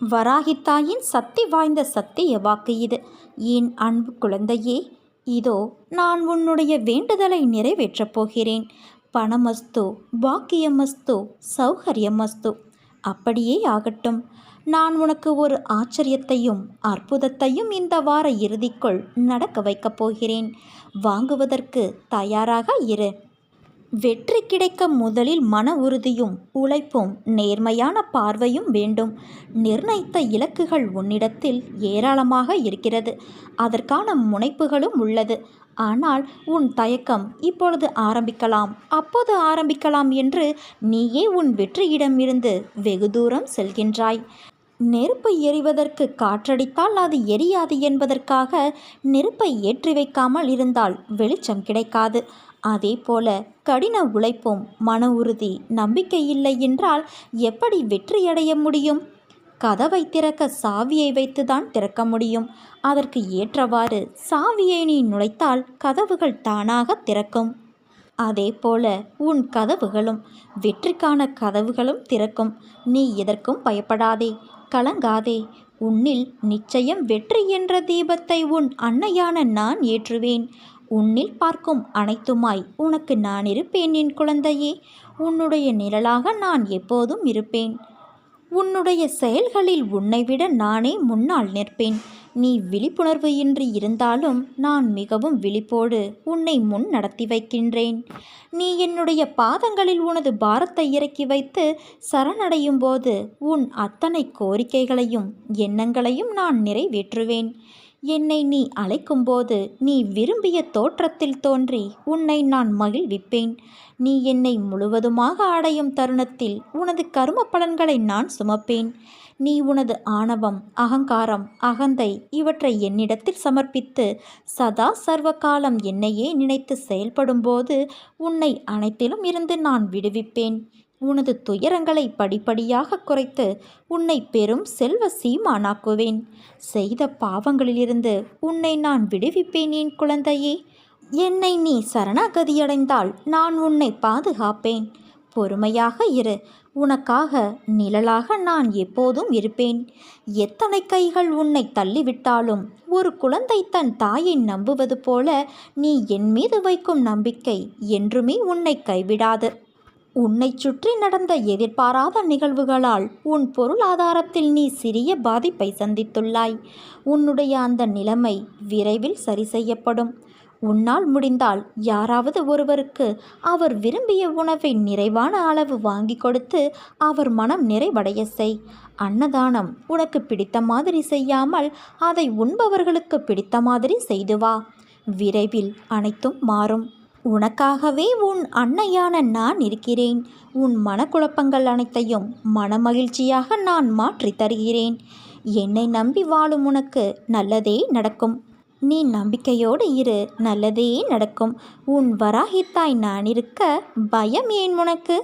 வராகித்தாயின் சக்தி வாய்ந்த சத்திய வாக்கு இது. என் அன்பு குழந்தையே இதோ நான் உன்னுடைய வேண்டுதலை நிறைவேற்றப் போகிறேன். பணமஸ்து பாக்கியமஸ்து சௌகரியமஸ்து. அப்படியே ஆகட்டும். நான் உனக்கு ஒரு ஆச்சரியத்தையும் அற்புதத்தையும் இந்த வார இறுதிக்குள் நடக்க வைக்கப் போகிறேன். வாங்குவதற்கு தயாராக இரு. வெற்றி கிடைக்க முதலில் மன உறுதியும் உழைப்பும் நேர்மையான பார்வையும் வேண்டும். நிர்ணயித்த இலக்குகள் உன்னிடத்தில் ஏராளமாக இருக்கிறது. அதற்கான முனைப்புகளும் உள்ளது. ஆனால் உன் தயக்கம் இப்பொழுது ஆரம்பிக்கலாம். அப்போது ஆரம்பிக்கலாம் என்று நீயே உன் வெற்றியிடமிருந்து வெகு தூரம் செல்கின்றாய். நெருப்பு எறிவதற்கு காற்றடித்தால் அது எரியாது என்பதற்காக நெருப்பை ஏற்றி வைக்காமல் இருந்தால் வெளிச்சம் கிடைக்காது. அதே போல கடின உழைப்பும் மன உறுதி நம்பிக்கை இல்லை என்றால் எப்படி வெற்றியடைய முடியும்? கதவை திறக்க சாவியை வைத்துதான் திறக்க முடியும். அதற்கு ஏற்றவாறு சாவியை நீ நுழைத்தால் கதவுகள் தானாக திறக்கும். அதே போல உன் கதவுகளும் வெற்றிக்கான கதவுகளும் திறக்கும். நீ எதற்கும் பயப்படாதே கலங்காதே. உன்னில் நிச்சயம் வெற்றி என்ற தீபத்தை உன் அன்னையான நான் ஏற்றுவேன். உன்னில் பார்க்கும் அனைத்துமாய் உனக்கு நான் இருப்பேன் என் குழந்தையே. உன்னுடைய நிழலாக நான் எப்போதும் இருப்பேன். உன்னுடைய செயல்களில் உன்னை விட நானே முன்னால் நிற்பேன். நீ விழிப்புணர்வு இன்றி இருந்தாலும் நான் மிகவும் விழிப்போடு உன்னை முன் நடத்தி வைக்கின்றேன். நீ என்னுடைய பாதங்களில் உனது பாரத்தை இறக்கி வைத்து சரணடையும் போது உன் அத்தனை கோரிக்கைகளையும் எண்ணங்களையும் நான் நிறைவேற்றுவேன். என்னை நீ அழைக்கும்போது நீ விரும்பிய தோற்றத்தில் தோன்றி உன்னை நான் மகிழ்விப்பேன். நீ என்னை முழுவதுமாக அடையும் தருணத்தில் உனது கரும பலன்களை நான் சுமப்பேன். நீ உனது ஆணவம் அகங்காரம் அகந்தை இவற்றை என்னிடத்தில் சமர்ப்பித்து சதா சர்வ காலம் என்னையே நினைத்து செயல்படும்போது உன்னை அனைத்திலும் இருந்து நான் விடுவிப்பேன். உனது துயரங்களை படிப்படியாக குறைத்து உன்னை பெரும் செல்வ சீமானாக்குவேன். செய்த பாவங்களிலிருந்து உன்னை நான் விடுவிப்பேன் என் குழந்தையே. என்னை நீ சரணாகதியடைந்தால் நான் உன்னை பாதுகாப்பேன். பொறுமையாக இரு. உனக்காக நிழலாக நான் எப்போதும் இருப்பேன். எத்தனை கைகள் உன்னை தள்ளிவிட்டாலும் ஒரு குழந்தை தன் தாயை நம்புவது போல நீ என் மீது வைக்கும் நம்பிக்கை என்றுமே உன்னை கைவிடாது. உன்னை சுற்றி நடந்த எதிர்பாராத நிகழ்வுகளால் உன் பொருளாதாரத்தில் நீ சிறிய பாதிப்பை சந்தித்துள்ளாய். உன்னுடைய அந்த நிலைமை விரைவில் சரி செய்யப்படும். உன்னால் முடிந்தால் யாராவது ஒருவருக்கு அவர் விரும்பிய உணவை நிறைவான அளவு வாங்கி கொடுத்து அவர் மனம் நிறைவடைய செய். அன்னதானம் உனக்கு பிடித்த மாதிரி செய்யாமல் அதை உண்பவர்களுக்கு பிடித்த மாதிரி செய்து வா. விரைவில் அனைத்தும் மாறும். உனக்காகவே உன் அன்னையான நான் இருக்கிறேன். உன் மனக்குழப்பங்கள் அனைத்தையும் மனமகிழ்ச்சியாக நான் மாற்றி தருகிறேன். என்னை நம்பி வாழும் உனக்கு நல்லதே நடக்கும். நீ நம்பிக்கையோடு இரு நல்லதே நடக்கும். உன் வராகித்தாய் நான் இருக்க பயம் ஏன் உனக்கு?